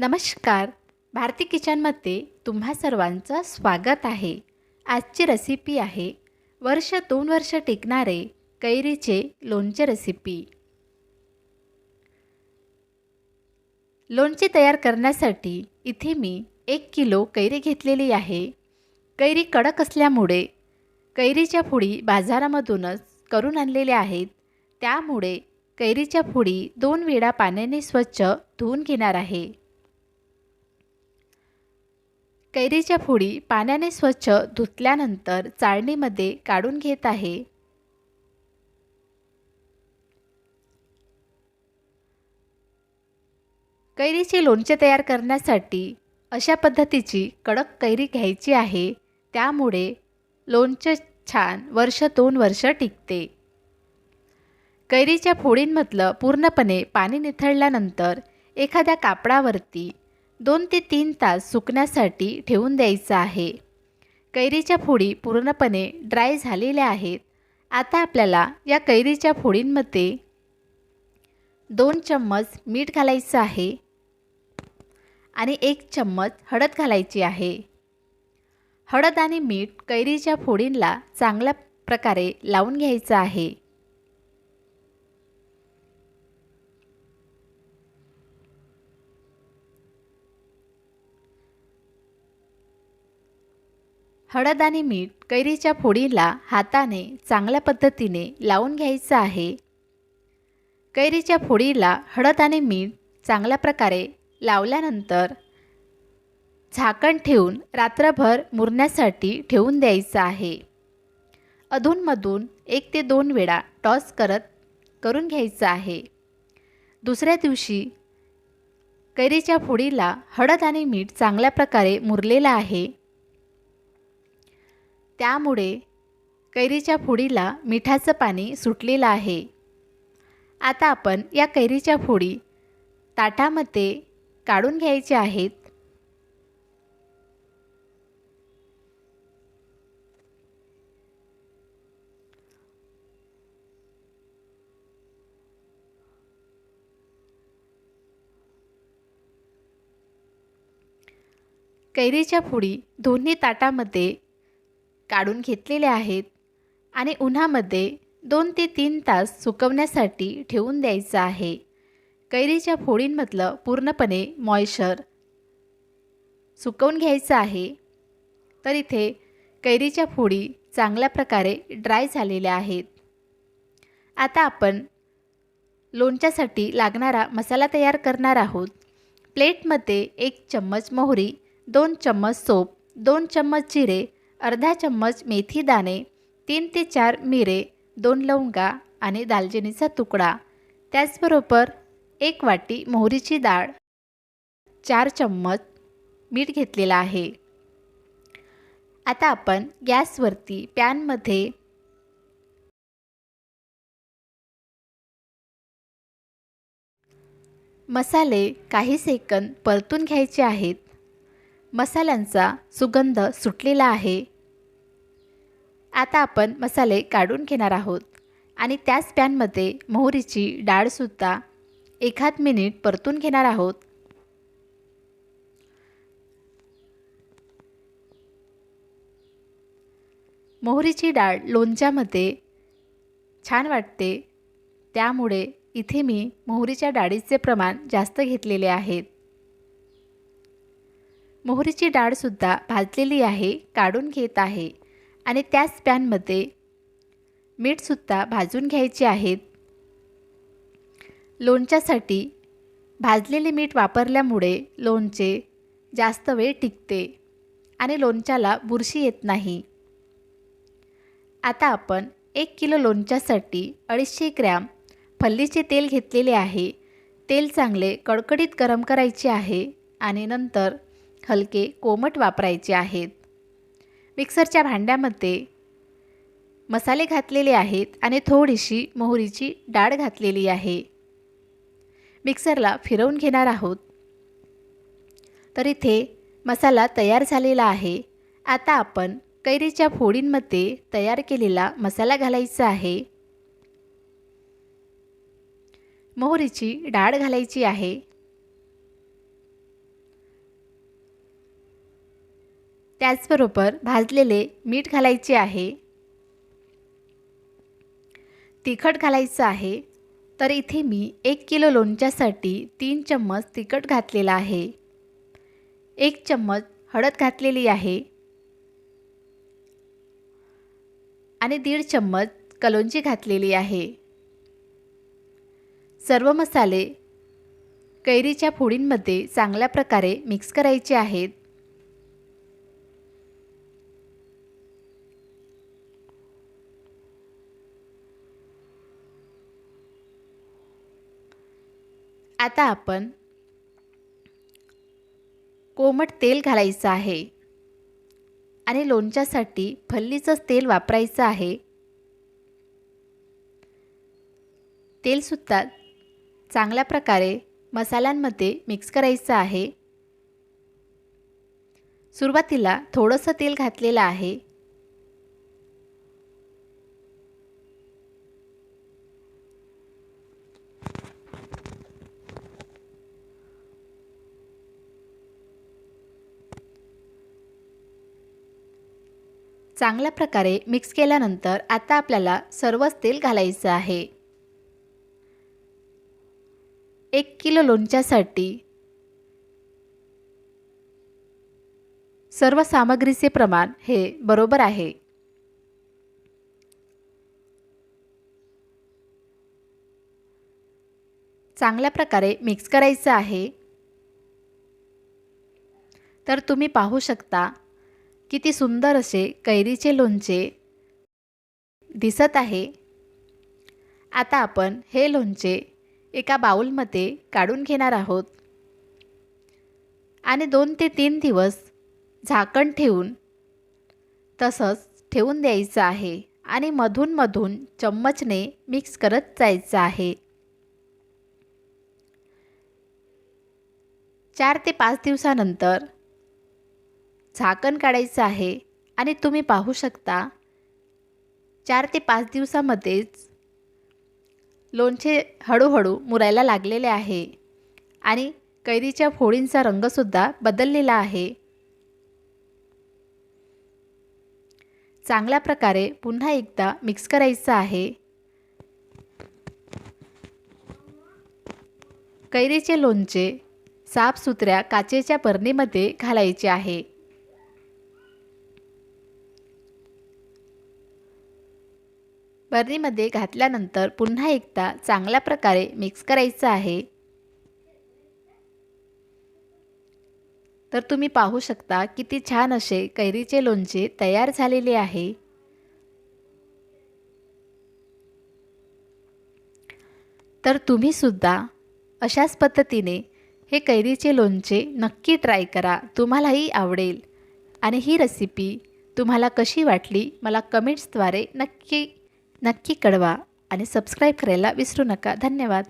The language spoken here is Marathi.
नमस्कार. भारती किचनमध्ये तुम्हा सर्वांचं स्वागत आहे. आजची रेसिपी आहे वर्ष दोन वर्ष टिकणारे कैरीचे लोणचे रेसिपी लोणचे तयार करण्यासाठी इथे मी एक किलो कैरी घेतलेली आहे. कैरी कडक असल्यामुळे कैरीच्या फुडी बाजारामधूनच करून आणलेल्या आहेत. त्यामुळे कैरीच्या फुडी दोन वेळा पाण्याने स्वच्छ धुवून घेणार आहे. कैरीच्या फोडी पाण्याने स्वच्छ धुतल्यानंतर चाळणीमध्ये काढून घेत आहे. कैरीचे लोणचे तयार करण्यासाठी अशा पद्धतीची कडक कैरी घ्यायची आहे. त्यामुळे लोणचं छान वर्ष दोन वर्ष टिकते. कैरीच्या फोडींमधलं पूर्णपणे पाणी निथळल्यानंतर एखाद्या कापडावरती दोन ते तीन तास सुकण्यासाठी ठेवून द्यायचं आहे. कैरीच्या फोडी पूर्णपणे ड्राय झालेल्या आहेत. आता आपल्याला या कैरीच्या फोडींमध्ये दोन चम्मच मीठ घालायचं आहे आणि एक चम्मच हळद घालायची आहे. हळद आणि मीठ कैरीच्या फोडींला चांगल्या प्रकारे लावून घ्यायचं आहे. हळद आणि मीठ कैरीच्या फोडीला हाताने चांगल्या पद्धतीने लावून घ्यायचं आहे. कैरीच्या फोडीला हळद आणि मीठ चांगल्या प्रकारे लावल्यानंतर झाकण ठेवून रात्रभर मुरण्यासाठी ठेवून द्यायचं आहे. अधूनमधून एक ते दोन वेळा टॉस करत करून घ्यायचं आहे. दुसऱ्या दिवशी कैरीच्या फोडीला हळद आणि मीठ चांगल्या प्रकारे मुरलेलं आहे. त्यामुळे कैरीच्या फोडीला मिठाचं पाणी सुटलेलं आहे. आता आपण या कैरीच्या फोडी ताटामध्ये काढून घ्यायचे आहेत. कैरीच्या फोडी दोन्ही ताटामध्ये काढून घेतलेले आहेत आणि उन्हामध्ये दोन ते तीन तास सुकवण्यासाठी ठेवून द्यायचं आहे. कैरीच्या फोडींमधलं पूर्णपणे मॉइश्चर सुकवून घ्यायचं आहे. तर इथे कैरीच्या फोडी चांगल्या प्रकारे ड्राय झालेल्या आहेत. आता आपण लोणच्यासाठी लागणारा मसाला तयार करणार आहोत. प्लेटमध्ये एक चम्मच मोहरी दोन चम्मच सोप दोन चम्मच जिरे अर्धा चम्मच मेथी दाणे तीन ते चार मिरे दोन लवंगा आणि दालचिनीचा तुकडा. त्याचबरोबर एक वाटी मोहरीची डाळ चार चम्मच मीठ घेतलेलं आहे. आता आपण गॅसवरती पॅनमध्ये मसाले काही सेकंद परतून घ्यायचे आहेत. मसाल्यांचा सुगंध सुटलेला आहे. आता आपण मसाले काढून घेणार आहोत आणि त्याच पॅनमध्ये मोहरीची डाळसुद्धा एखाद मिनिट परतून घेणार आहोत. मोहरीची डाळ लोणच्यामध्ये छान वाटते. त्यामुळे इथे मी मोहरीच्या डाळीचे प्रमाण जास्त घेतलेले आहेत. मोहरीची डाळसुद्धा भाजलेली आहे काढून घेत आहे. आणि त्याच पॅनमध्ये मीठसुद्धा भाजून घ्यायचे आहेत लोणच्यासाठी भाजलेले मीठ वापरल्यामुळे लोणचे जास्त वेळ टिकते आणि लोणच्याला बुरशी येत नाही. आता आपण एक किलो लोणच्यासाठी अडीचशे ग्रॅम फल्लीचे तेल घेतलेले आहे. तेल चांगले कडकडीत गरम करायचे आहे आणि नंतर हलके कोमट वापरायचे आहेत. मिक्सरच्या भांड्यामध्ये मसाले घातलेले आहेत आणि थोडीशी मोहरीची डाळ घातलेली आहे. मिक्सरला फिरवून घेणार आहोत. तर इथे मसाला तयार झालेला आहे. आता आपण कैरीच्या फोडींमध्ये तयार केलेला मसाला घालायचा आहे. मोहरीची डाळ घालायची आहे. त्याचबरोबर भाजलेले मीठ घालायचे आहे. तिखट घालायचं आहे. तर इथे मी एक किलो लोणच्यासाठी तीन चम्मच तिखट घातलेला आहे. एक चम्मच हळद घातलेली आहे. आणि दीड चम्मच कलोंजी घातलेली आहे. सर्व मसाले कैरीच्या फोडींमध्ये चांगल्या प्रकारे मिक्स करायचे आहेत. आता आपण कोमट तेल घालायचं आहे. आणि लोणच्यासाठी फल्लीचंच तेल वापरायचं आहे. तेलसुद्धा चांगल्या प्रकारे मसाल्यांमध्ये मिक्स करायचं आहे. सुरुवातीला थोडंसं तेल घातलेलं आहे. चांगल्या प्रकारे मिक्स केल्यानंतर आता आपल्याला सर्वच तेल घालायचं आहे. एक किलो लोणच्यासाठी सर्व सामग्रीचे प्रमाण हे बरोबर आहे. चांगल्या प्रकारे मिक्स करायचं आहे. तर तुम्ही पाहू शकता किती सुंदर असे कैरीचे लोणचे दिसत आहे. आता आपण हे लोणचे एका बाऊलमध्ये काढून घेणार आहोत. आणि दोन ते तीन दिवस झाकण ठेवून तसंच ठेवून द्यायचं आहे आणि मधूनमधून चम्मचने मिक्स करत जायचं आहे. चार ते पाच दिवसानंतर झाकण काढायचं आहे आणि तुम्ही पाहू शकता चार ते पाच दिवसामध्येच लोणचे हळूहळू मुरायला लागलेले आहे आणि कैरीच्या फोडींचा रंगसुद्धा बदललेला आहे. चांगल्या प्रकारे पुन्हा एकदा मिक्स करायचं आहे. कैरीचे लोणचे साफसुथऱ्या काचेच्या बरणीमध्ये घालायचे आहे. बरणीमध्ये घातल्यानंतर पुन्हा एकदा चांगल्या प्रकारे मिक्स करायचं आहे. तर तुम्ही पाहू शकता किती छान असे कैरीचे लोणचे तयार झालेले आहे. तर तुम्ही सुद्धा अशाच पद्धतीने हे कैरीचे लोणचे नक्की ट्राय करा. तुम्हालाही आवडेल. आणि ही रेसिपी तुम्हाला कशी वाटली मला कमेंट्सद्वारे नक्की नक्की कळवा आणि सबस्क्राईब करायला विसरू नका. धन्यवाद.